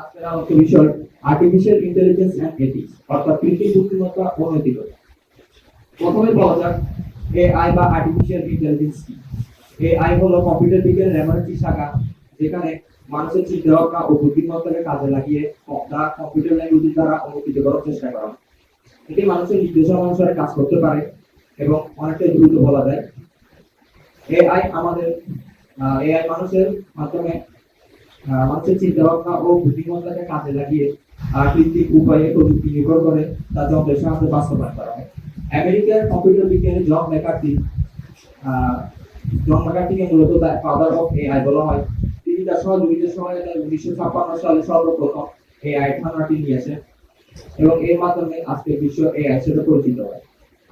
আজকের আলোচ্য বিষয় আর্টিফিশিয়াল ইন্টেলিজেন্স অ্যান্ড এথিক্স অর্থাৎ কৃত্রিম বুদ্ধিমত্তা ও নৈতিকতা। প্রথমে বলা যাক এআই বা আর্টিফিশিয়াল ইন্টেলিজেন্স কি। এআই হলো কম্পিউটার বিজ্ঞানের এমন একটি শাখা, যেখানে মানুষের চিন্তাভাবনা ও বুদ্ধিমত্তাকে কাজে লাগিয়ে তা কম্পিউটার ল্যাঙ্গুয়েজ দ্বারা অনুকৃত করার চেষ্টা করা এটি মানুষের নির্দেশনা অনুসারে কাজ করতে পারে এবং অনেকটা দ্রুত বলা যায়। এআই আমাদের এআই মানুষের মাধ্যমে মানুষের চিন্তা ভাবনা ও বুদ্ধিমত্তাকে কাজে লাগিয়ে কৃত্রিম উপায়ে প্রযুক্তি নির্ভর করে তা যন্ত্রের সাহায্যে বাস্তবায়ন করা হয়। আমেরিকার কম্পিউটার বিজ্ঞানী জন ম্যাকার্থি আহ, জন ম্যাকার্থিকে মূলত ফাদার অফ এআই বলা হয়। তিনি তার সহযোগীদের সহায়তায় উনিশশো ছাপ্পান্ন সালে সর্বপ্রথম এআই ধারণাটি নিয়ে আসেন এবং এর মাধ্যমে আজকে বিশ্ব এআই হিসেবে পরিচিত হয়।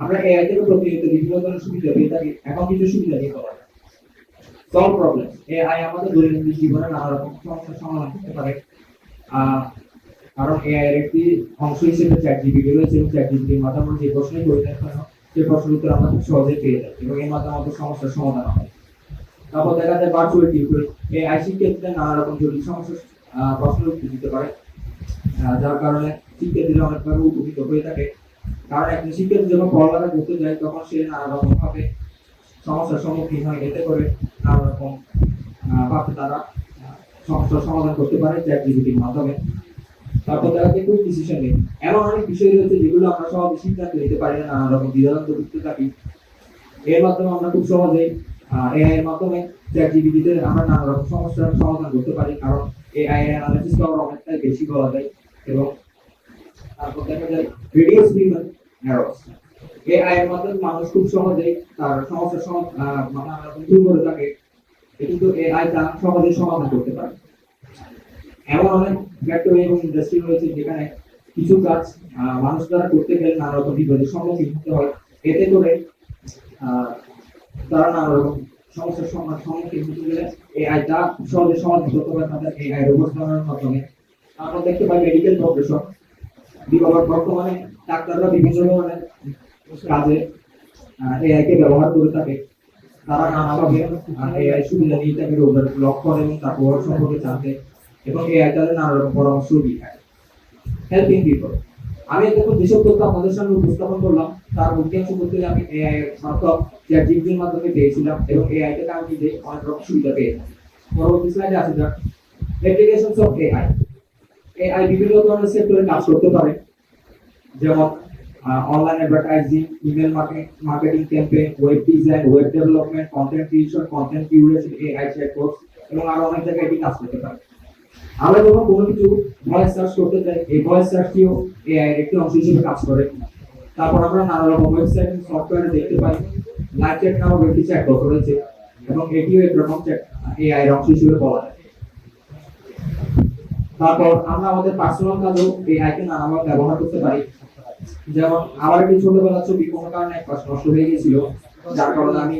আমরা এআই থেকে প্রতিনিয়ত বিভিন্ন ধরনের সুবিধা পেয়ে থাকি এখন কিছু সুবিধা নিয়ে কথা সলভ প্রবলেম এআই আমাদের দৈনন্দিন জীবনে নানা রকম সমস্যার সমাধান করতে পারে। কারণ এআই এর একটি অংশ হিসেবে চ্যাট জিপিটি রয়েছে এবং চ্যাট জিপিটির মাধ্যমে যে প্রশ্নই করি না কেন সেই প্রশ্নের উত্তর আমরা খুব সহজেই পেয়ে যাই এবং এর মাধ্যমে আমাদের সমস্যার সমাধান হয়। তারপর দেখা যায় ভার্চুয়াল টিউটর এআই শিক্ষার্থীদের নানা রকম জটিল সমস্যার প্রশ্নের উত্তর দিতে পারে। যার কারণে শিক্ষার্থীরা অনেকভাবে উপকৃত হয়ে থাকে। কারণ একজন শিক্ষার্থী যখন পড়ালেখা করতে যায়, তখন সে নানা রকম ভাবে সমস্যার সম্মুখীন হয়, এতে করে নানা রকম ভাবে তারা সমস্যার সমাধান করতে পারে চ্যাট জিপিটির মাধ্যমে। তারপর তারা কিন্তু ডিসিশন নেই এমন অনেক বিষয় রয়েছে যেগুলো আমরা সহজে সিদ্ধান্ত নিতে পারি না, নানা রকম দ্বিধাদ্বন্দ্ব করতে থাকি এর মাধ্যমে আমরা খুব সহজেই এআই এর মাধ্যমে চ্যাট জিপিটিতে আমরা নানা রকম সমস্যার সমাধান করতে পারি, কারণ এআই এর অ্যানালিসিস পাওয়ার অনেকটাই বেশি বলা যায় এবং তারপর দেখা যায় রিডিউস হিউম্যান এরর্স এআই এর মাধ্যমে মানুষ খুব সহজেই তার সমস্যার সমাধান আহ, নানা রকম দূর করে থাকে। কিন্তু এআই তা সহজে সমাধান করতে পারে। এমন অনেক ফ্যাক্টরি এবং ইন্ডাস্ট্রি রয়েছে যেখানে কিছু কাজ মানুষ দ্বারা করতে গেলে নানা রকম বিপদের সম্মুখীন হতে হয়। এতে করে তারা নানা রকম সমস্যার সম- সম্মুখীন হতে গেলে এআই তা সহজে সমাধান করতে পারে তাদের এআই রোবট বানানোর মাধ্যমে। আমরা দেখতে পাই মেডিকেল প্রফেশন বর্তমানে ডাক্তাররা বিভিন্ন ধরনের কাজে এআই কে ব্যবহার করে থাকে। তারা নানাভাবে এআই সুবিধা নিয়ে থাকে রোগের লক্ষণ এবং তার প্রভাব সম্পর্কে জানতে এবং এআই তাদের নানা রকম পরামর্শ দিয়ে থাকে। হেল্পিং পিপল আমি দেখুন, যেসব তথ্য আপনাদের সামনে উপস্থাপন করলাম, তার অধিকাংশ তথ্য আমি এআই এর মাধ্যমে চ্যাট জিপিটির মাধ্যমে পেয়েছিলাম এবং এআই থেকে আমি নিজে অনেক রকম সুবিধা পেয়েছি পরবর্তী স্লাইডে আসা যাক। অ্যাপ্লিকেশনস অফ এআই এআই বিভিন্ন ধরনের সেক্টরে কাজ করতে পারে, যেমন online advertising email marketing campaign web design web development content creation content curation AI chatbot এবং আরও অনেক জায়গায় এটি কাজ করতে পারে। আমরা যখন কোনো কিছু ভয়েস সার্চ করতে চাই, এই ভয়েস সার্চটিও এআই এর একটি অংশ হিসেবে কাজ করে। তারপর আমরা নানা রকম ওয়েবসাইট সফটওয়্যারে দেখতে পাই লাইভ চ্যাট নামক একটি চ্যাটবট রয়েছে, এবং এটিও একরকম এআই এর অংশ হিসেবে বলা যায়। তারপর আমরা আমাদের পার্সোনাল কাজেও এআই কে নানাভাবে ব্যবহার করতে পারি যেমন আমার একটি ছোটবেলার ছবি, কোনো কারণে এক নষ্ট হয়ে গেছিল যার কারণে আমি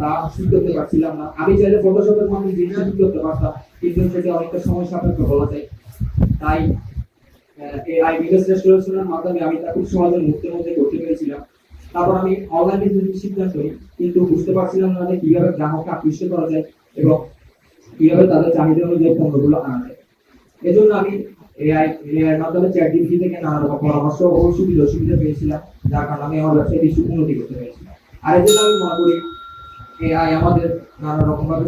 তা ঠিক করতে পারছিলাম না। আমি চাইলে ফটোশপের মাধ্যমে জিনিসটা ঠিক করতে পারতাম, কিন্তু সেটা অনেকটা সময় সাপেক্ষ বলা যায়। তাই এআই বিজনেস রেস্টোরেশনের মাধ্যমে আমি তা খুব সহজে মুহূর্তের মধ্যে করতে পেরেছিলাম। তারপর আমি অনলাইন বিজনেস সিদ্ধান্ত নিই কিন্তু বুঝতে পারছিলাম না যে কীভাবে গ্রাহককে আকৃষ্ট করা যায় এবং কীভাবে তাদের চাহিদা অনুযায়ী পণ্যগুলো আনা যায়। এজন্য আমি এআই এর মাধ্যমে চ্যাট জিপিটি সুবিধা পেয়েছিলাম, যার কারণে আমি উন্নতি করতে পেরেছিলাম। আর এই আমি এআই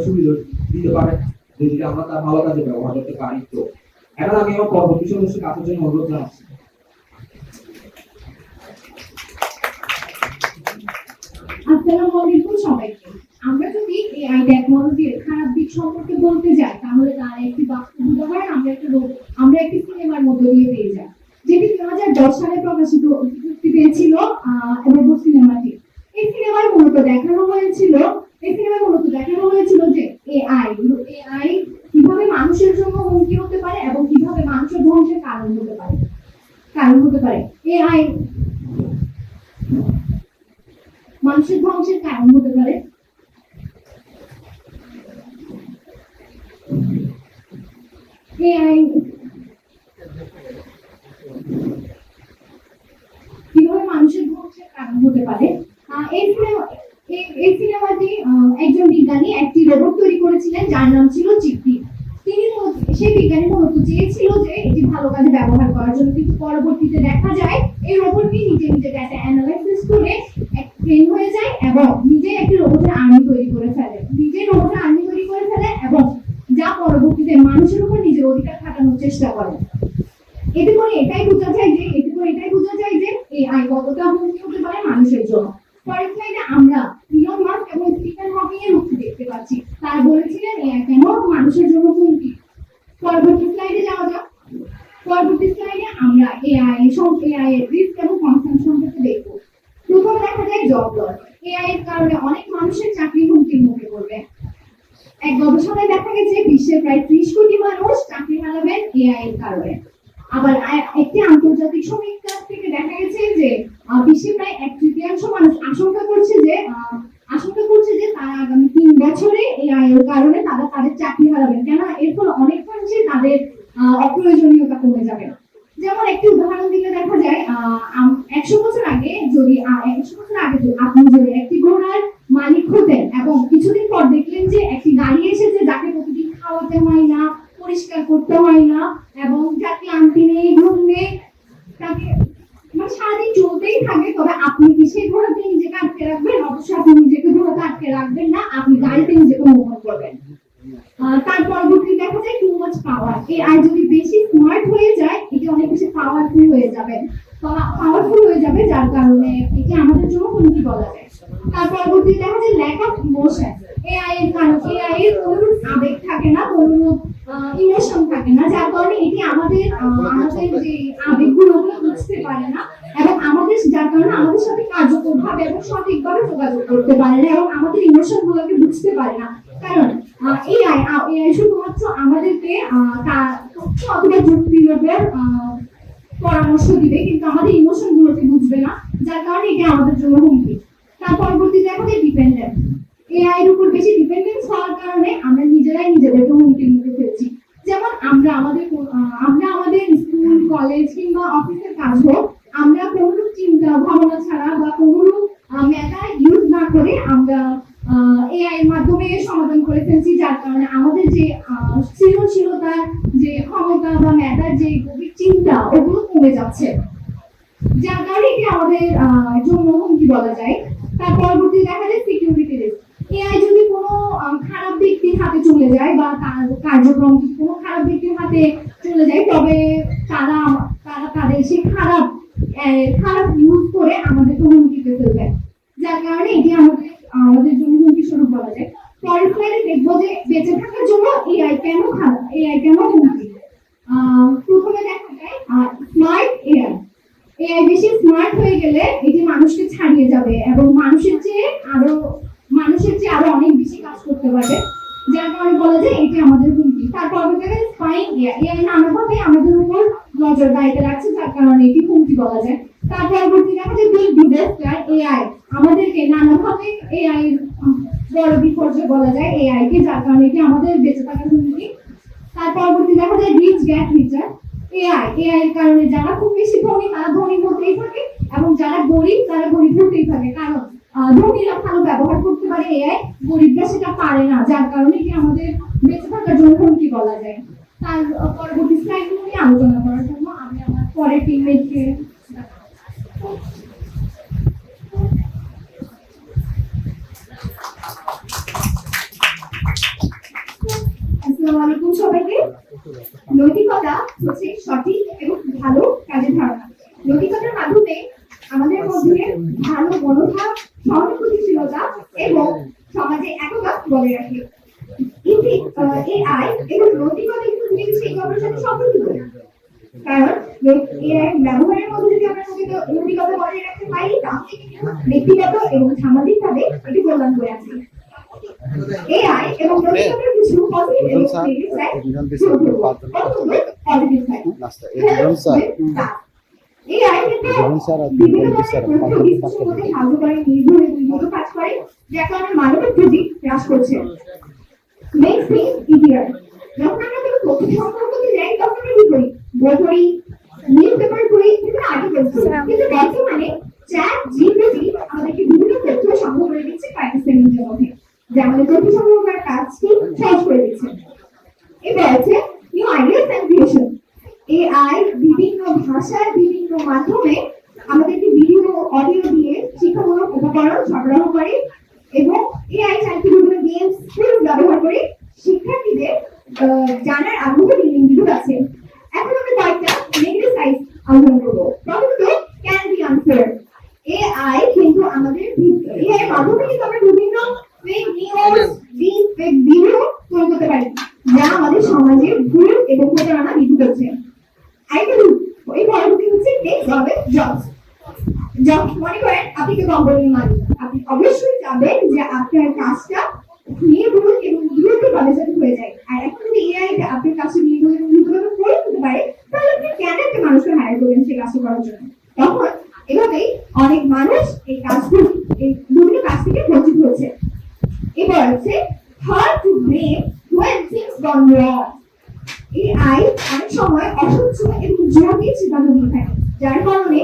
সুবিধা দিতে পারে, যদি আমরা ভালো কাজে ব্যবহার করতে পারি তো। এখন আমি আমার পরবর্তী কাজের জন্য অনুরোধ সবাইকে। আমরা যদি এআই টেকনোলজির খারাপ দিক সম্পর্কে বলতে যাই তাহলে তার একটি বাস্তব উদাহরণ আমরা একটা রোগ আমরা একটি সিনেমার মধ্য দিয়ে পেয়ে যাই। যেটি দু হাজার দশ সালে প্রকাশিত পেয়েছিল আহ, এবং সিনেমাটি এই সিনেমায় মূলত দেখানো হয়েছিল এই সিনেমায় মূলত দেখানো হয়েছিল যে এআই এআই কীভাবে মানুষের জন্য হুমকি হতে পারে কারণ হতে পারে কারণ হতে পারে এআই মানুষের ধ্বংসের কারণ হতে পারে এআই কীভাবে মানুষের ধ্বংসের কারণ হতে পারে আহ, এই সিনেমা এই- এই সিনেমাটি একজন বিজ্ঞানী একটি রোবট তৈরি করেছিলেন, যার নাম ছিল চিকটি তিনি সেই বিজ্ঞানী মূলত চেয়েছিল যে এটি ভালো কাজে ব্যবহার করার জন্য, কিন্তু পরবর্তীতে দেখা যায়, এই রোবটটি নিজে নিজে ডাটা অ্যানালাইসিস করে ট্রেন হয়ে যায় এবং নিজে একটি রোবটের আর্মি তৈরি করে ফেলে। নিজে রোবটের আর্মি তৈরি করে ফেলে এবং যা পরবর্তীতে মানুষের উপর নিজের অধিকার খাটানোর চেষ্টা করে। এতে করে এটাই বোঝা যায় যে এতে করে এটাই বোঝা যায় যে এই আই কতটা হুমকি হতে পারে মানুষের জন্য। পরের স্লাইডে আমরা ইলন মাস্ক এবং স্টিফেন হকিং এর উক্তি দেখতে পাচ্ছি। তারা বলেছিলেন এআই কেন মানুষের জন্য হুমকি? পরবর্তী স্লাইডে যাওয়া যাক। পরবর্তী স্লাইডে আমরা এআই এআই এর রিস্ক এবং কনসার্ন সম্পর্কে দেখব। প্রথমে দেখা যায় জব লস এআই এর কারণে অনেক মানুষের চাকরি হুমকির মুখে পড়বে। এক গবেষণায় দেখা গেছে, বিশ্বের প্রায় ত্রিশ কোটি মানুষ চাকরি হারাবেন এআই এর কারণে আবার আ- একটি আন্তর্জাতিক সমীক্ষা থেকে দেখা গেছে যে আহ, বিশ্বে প্রায় এক তৃতীয়াংশ মানুষ আশঙ্কা করছে যে আহ, আশঙ্কা করছে যে তারা আগামী তিন বছরে এআই এর কারণে তারা তাদের চাকরি হারাবেন। কেন এর ফলে অনেক মানুষই তাদের আহ, অপ্রয়োজনীয়তা কমে যাবে যেমন একটি উদাহরণ দিলে দেখা যায় আহ, আম- একশো বছর আগে যদি আহ, একশো বছর আগে যদি আপনি যদি একটি ঘোড়ার মালিক হতেন এবং কিছুদিন পর দেখলেন যে একটি গাড়ি এসেছে যাকে প্রতিদিন খাওয়াতে হয় না পরিষ্কার করতে হয় না এবং যার ক্লান্তি নেই ঘুম নেই তাকে মানে সারাদিন চলতেই থাকে তবে আপনি কি সেই ঘোড়াতে নিজেকে আটকে রাখবেন অবশ্যই আপনি নিজেকে ঘোড়াতে রাখবেন না আপনি গাড়িতে নিজেকে মোহন করবেন। তার পরবর্তী দেখা যায় টু মাচ পাওয়ার এই আই যদি বেশি স্মার্ট হয়ে যায় এটি অনেক বেশি পাওয়ারফুল হয়ে যাবে। পাওয়ারফুল হয়ে যাবে যার কারণে এটি আমাদের জন্য হুমকি বলা যায়? তার পরবর্তী দেখা যায় ল্যাক অফ ইমোশন এআই এর কারণ এআই এর কোনরূপ আবেগ থাকে না কোনরূপ ইমোশন থাকে না যার কারণে এটি আমাদের আমাদের যে আবেগগুলো বুঝতে পারে না। এবং আমাদের যার কারণে আমাদের সাথে কার্যকরভাবে এবং সঠিকভাবে যোগাযোগ করতে পারে না এবং আমাদের ইমোশন গুলোকে বুঝতে পারে না। কারণ এআই এআই শুধুমাত্র আমাদেরকে অথবা যুক্তিরূপে আহ, পরামর্শ দিবে কিন্তু আমাদের ইমোশন গুলোকে বুঝবে না যার কারণে এটা আমাদের জন্য হুমকি। তার পরবর্তী দেখা যায় ডিপেন্ডেন্ট এআই এর উপর বেশি ডিপেন্ডেন্স হওয়ার কারণে আমরা নিজেরাই নিজেদেরকে হুমকির মুখে ফেলছি। যেমন আমরা আমাদের আমরা আমাদের স্কুল কলেজ কিংবা অফিসের কাজ হোক আমরা কোনরূপ চিন্তা ভাবনা ছাড়া বা কোনরূপ মেধা ইউজ না করে আমরা এআই এর মাধ্যমে সমাধান করে ফেলছি, যার কারণে আমাদের যে সৃজনশীলতার যে ক্ষমতা বা মেধার যে গভীর চিন্তা, ওগুলো কমে যাচ্ছে। যার কারণে এটি আমাদের জন্য হুমকি বলা যায়? তার পরবর্তী দেখা যায় সিকিউরিটি রিস্ক এআই যদি কোনো খারাপ ব্যক্তির হাতে চলে যায় বা তার কার্যক্রম কোনো খারাপ ব্যক্তির হাতে চলে যায়, তবে তারা তারা তাদের সেই খারাপ খারাপ ইউজ করে আমাদেরকে হুমকিতে ফেলবে। যার কারণে এটি আমাদের আমাদের জন্য হুমকি স্বরূপ বলা যায়। পরের স্লাইডে দেখব যে বেঁচে থাকার জন্য এআই কেন খারাপ? এআই কেন হুমকি? প্রথমে দেখা যায় স্মার্ট এআই এআই বেশি স্মার্ট হয়ে গেলে এটি মানুষকে ছাড়িয়ে যাবে এবং মানুষের চেয়ে আরও, মানুষের চেয়ে আরও অনেক বেশি কাজ করতে পারবে। যার কারণে বলা যায় এটি আমাদের হুমকি। তারপর দেখা স্পাইং এআই এআই নানাভাবে আমাদের উপর নজর দায়িত্ব রাখছে যার কারণে এটি হুমকি বলা যায়। তার পরবর্তী দেখা যায় বিগ ডিজাস্টার এআই আমাদেরকে নানাভাবে এআই বড় বিপর্যয় বলা যায় এআই কে, যার কারণে এটি আমাদের বেঁচে থাকার হুমকি তার পরবর্তী দেখা যায় rich get richer AI AI এর কারণে যারা খুব বেশি ধনী, তারা ধনী হতেই থাকে এবং যারা গরিব, তারা গরিব হতেই থাকে। কারণ ধনীরা ভালো ব্যবহার করতে পারে এআই গরিবরা সেটা পারে না, যার কারণে কি আমাদের বেঁচে থাকার জন্য হুমকি বলা যায়। তার পরবর্তী স্লাইডগুলো নিয়ে আলোচনা করার জন্য আমি আমার পরের টিমমেটকে আসসালামু আলাইকুম সবাইকে। নৈতিকতা হচ্ছে সঠিক এবং ভালো কাজের ধারণা। নৈতিকতার মাধ্যমে আমাদের মধ্যে ভালো মনোভাব, সহানুভূতিশীলতা এবং সমাজে একতা বজায় রাখে। এআই এবং নৈতিকতা কিন্তু জিনিস এই গবেষণার সাথে সম্পর্কিত। কারণ এআই ব্যবহারের মধ্যে যদি আমরা নৈতিক- নৈতিকতা বজায় রাখতে পারি তাহলে কিন্তু ব্যক্তিগত এবং সামাজিকভাবে এটি কল্যাণ করে আছে এআই এবং নৈতিকতার কিছু পজিটিভ এবং নেগেটিভ সাইড পজিটিভ সাইড নাস্তা এই জীবন স্যার এআই কিন্তু জীবন স্যার আর বিভিন্ন স্যার ধরনের তথ্য সাহায্য করে নির্ভুল এবং দ্রুত কাজ করে কারণে মানবিক ত্রুটি হ্রাস করছে। মেক্স থিংস ইজিয়ার যখন আমরা কোনো তথ্য সংগ্রহ করতে যাই তখন আমরা কি করি বই পড়ি নিউজ পেপার পড়ি বিভিন্ন আর্টিকেল পড়ি কিন্তু বর্তমানে চ্যাট জিপিটি আমাদেরকে বিভিন্ন তথ্য সংগ্রহ করে দিচ্ছে কয়েক সেকেন্ডের মধ্যে যা আমাদের তথ্য সংগ্রহ করার কাজটি সহজ করে দিচ্ছে। এবার আছে নিউ আইডিয়াস ক্রিয়েশন এআই বিভিন্ন ভাষার বিভিন্ন মাধ্যমে আমাদেরকে ভিডিও অডিও দিয়ে শিক্ষামূলক উপকরণ সরবরাহ করে এবং এআই চাইতে বিভিন্ন গেমস টুলস ব্যবহার করে শিক্ষার্থীদের জানার আগ্রহ দিন আছে। এখন আমরা কয়েকটা নেগেটিভ সাইড আলোচনা করব। প্রথমত ক্যান বি আনফেয়ার এআই কিন্তু আমাদের এআই মাধ্যমে কিন্তু আমরা বিভিন্ন ফেক নিউজ ফেক ভিডিও তৈরি করতে পারি, যা আমাদের সমাজে ভুল এবং প্রতারণা বৃদ্ধি করছে। আরেকটা এই পরবর্তী হচ্ছে? নেক্সট হবে জবস জব মনে করেন আপনি কেউ কোম্পানির মানুষ আপনি অবশ্যই চাবেন যে আপনার কাজটা নির্ভুল এবং দ্রুতভাবে যাতে হয়ে যায়। আর এখন যদি এআই আপনার কাছে নির্ভুল এবং দ্রুতভাবে করে দিতে পারে, তাহলে আপনি কেন একটা মানুষকে হায়ার করবেন সেই কাজটা করার জন্য তখন এভাবেই অনেক মানুষ এই কাজগুলো এই বিভিন্ন কাজ থেকে বঞ্চিত হচ্ছে এবার হচ্ছে hard to blame when things gone wrong AI অনেক সময় অস্বচ্ছ এবং জটিল সিদ্ধান্ত নিয়ে থাকে যার কারণে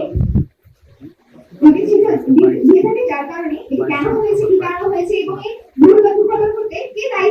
জটিল সিদ্ধান্ত দিয়ে- দিয়ে থাকে যার কারণে এটি কেন হয়েছে কি কারণ হয়েছে এবং এই ভুল ব্যাখ্যা করতে কে দায়ী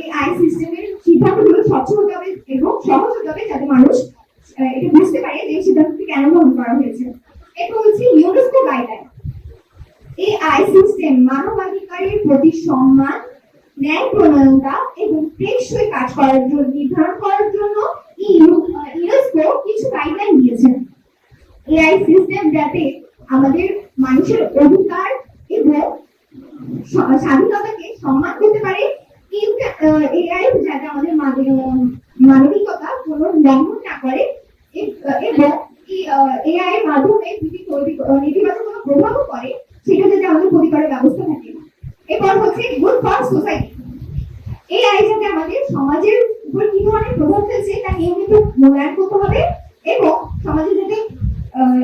এআই সিস্টেমের সিদ্ধান্তগুলো স্বচ্ছ হতে হবে এবং সহজ হতে হবে যাতে মানুষ এটা বুঝতে পারে যে এই সিদ্ধান্তটি কেন গ্রহণ করা হয়েছে এরপর হচ্ছে ইউনেস্কো গাইডলাইন এআই সিস্টেম মানবাধিকারের প্রতি সম্মান ন্যায় প্রণয়নতা এবং টেকসই কাজ করার জন্য নির্ধারণ করার জন্য ইউ ইউনেস্কো কিছু গাইডলাইন দিয়েছেন এআই সিস্টেম যাতে আমাদের মানুষের অধিকার এবং স্বাধীনতাকে সম্মান করতে পারে এআই যাতে আমাদের মানব- মানবিকতা কোনো লঙ্ঘন না করে এবং এআই এর মাধ্যমে যদি নেতিবাচক কোনো প্রভাবও করে সেটা যাতে আমাদের প্রতিকারের ব্যবস্থা থাকে। এরপর হচ্ছে গুড ফর সোসাইটি এআই যাতে আমাদের সমাজের উপর কি ধরনের প্রভাব ফেলছে, তা নিয়মিত মূল্যায়ন করতে হবে এবং সমাজে যাতে আহ,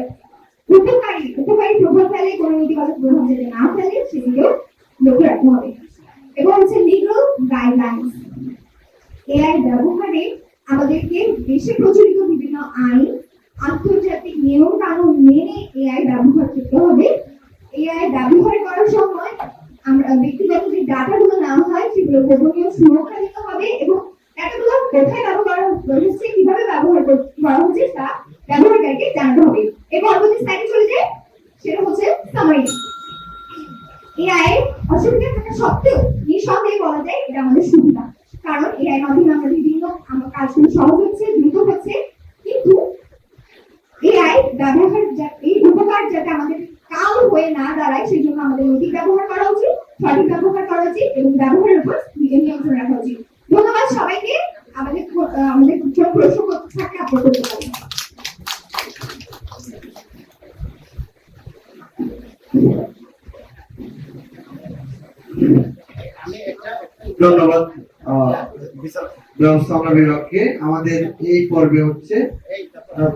উপকারী উপকারী প্রভাব ফেলে কোনো নেতিবাচক প্রভাব যাতে না ফেলে সেদিকেও লক্ষ্য রাখতে হবে এবং হচ্ছে লিগাল গাইডলাইন্স এআই ব্যবহারে আমাদেরকে দেশে প্রচলিত বিভিন্ন আইন আন্তর্জাতিক নিয়ম কানুন মেনে এআই ব্যবহার করতে হবে এআই ব্যবহার করার সময় আমরা ব্যক্তিগত যে ডাটাগুলো নেওয়া হয় সেগুলো গোপনীয় সুরক্ষা দিতে হবে এবং ডাটাগুলো কোথায় ব্যবহার করা হচ্ছে কীভাবে ব্যবহার কর- করা হচ্ছে তা ব্যবহারকারীকে জানাতে হবে এর পরবর্তী স্লাইডে চলে যায় সেটা হচ্ছে সামারি এআই অসুবিধা থাকা সত্ত্বেও নিঃসন্দেহে বলা যায় এটা আমাদের সুবিধা কারণ এআই মাধ্যমে আমরা বিভিন্ন আমার কাজগুলো সহজ হচ্ছে দ্রুত হচ্ছে কিন্তু এআই ব্যবহার উপকার যাতে আমাদের কাল হয়ে না দাঁড়ায় সেই জন্য আমাদের নৈতিক ব্যবহার করা উচিত সঠিক ব্যবহার করা উচিত এবং ব্যবহারের উপর নিজের নিয়ন্ত্রণ রাখা উচিত। ধন্যবাদ সবাইকে। আমাদের আমাদের কোনো প্রশ্ন থাকলে আপলোড করতে পারেন। আমাদের এই পর্বে হচ্ছে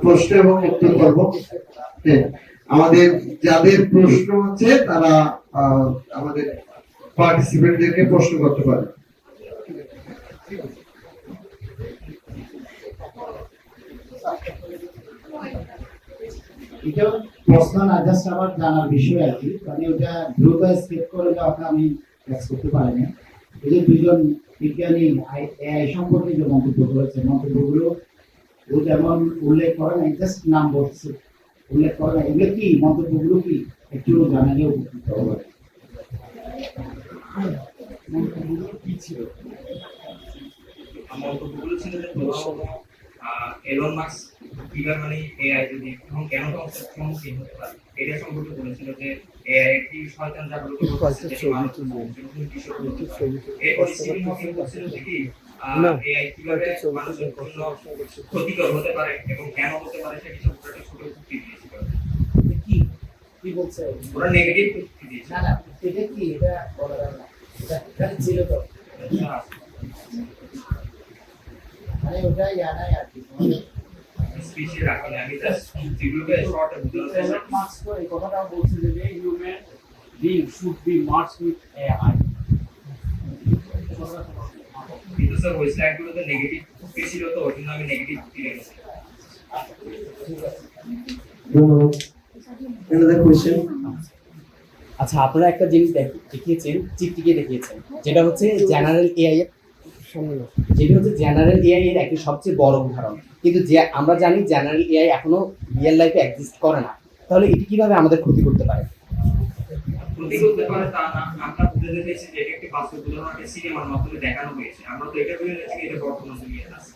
প্রশ্ন এবং উত্তর পর্ব। হ্যাঁ, আমাদের যাদের প্রশ্ন আছে, তারা আমাদের পার্টিসিপেন্টদেরকে প্রশ্ন করতে পারে। এটা প্রশ্ন জাস্ট আমার বিষয় আর কি। মানে ওটা করে আমি করতে যে দুজন বিজ্ঞানী সম্পর্কে মন্তব্য করেছে, মন্তব্যগুলো ও যেমন উল্লেখ করে জাস্ট নাম বলছে। উল্লেখ করে এগুলো কি? মন্তব্যগুলো কি? একটু জানালে উপকৃত হবে। কি ছিল মন্তব্যগুলো ছিল যে এলন মাস্ক কীভাবে মানে এআই যদি এবং কেন সম্মুখীন হতে পারে? এটা সম্পর্কে বলেছিল যে এআই একটি শয়তান জাগ্রত মানুষ এবং কিশোর করতে পারে। এরপর স্টিভেন হকিং বলছিল যে কি? এআই কীভাবে মানুষের জন্য ক্ষতিকর হতে পারে এবং কেন হতে পারে সেটি সম্পর্কে একটা ছোট যুক্তি দিয়েছিল কি কি বলছে? ওরা নেগেটিভ দিয়েছিল না না এটা কি? এটা বলা যাবে না। এটা এটা ছিল তো। মানে ওটা জানাই আর কি? স্পিচে রাখিনি আমি জাস্ট যেগুলোকে শর্টে বোঝানোর চেষ্টা তো এই কথাটাও বলছে যে human being should be merged with AI কিন্তু স্যার ওই স্লাইডগুলোতে নেগেটিভ ছিল তো ওই জন্য আমি নেগেটিভ যুক্তি রেখেছি। ধন্যবাদ। Another question. আচ্ছা আপনারা একটা জিনিস দেখ- দেখিয়েছেন চিত্রিকে দেখিয়েছেন যেটা হচ্ছে জেনারেল এআই এর যেটা হচ্ছে জেনারেল এআই এর একটি সবচেয়ে বড় উদাহরণ। কিন্তু যে আমরা জানি জেনারেল এআই এখনও রিয়েল লাইফে এক্সিস্ট করে না। তাহলে এটি কীভাবে আমাদের ক্ষতি করতে পারে? ক্ষতি করতে পারে তা না। আমরা বুঝতে পেরেছি যে এটা একটি বাস্তব উদাহরণ। সিনেমার মাধ্যমে দেখানো হয়েছে। আমরা তো এটা ভেবে নিয়েছি এটা বর্তমান দুনিয়াতে আছে।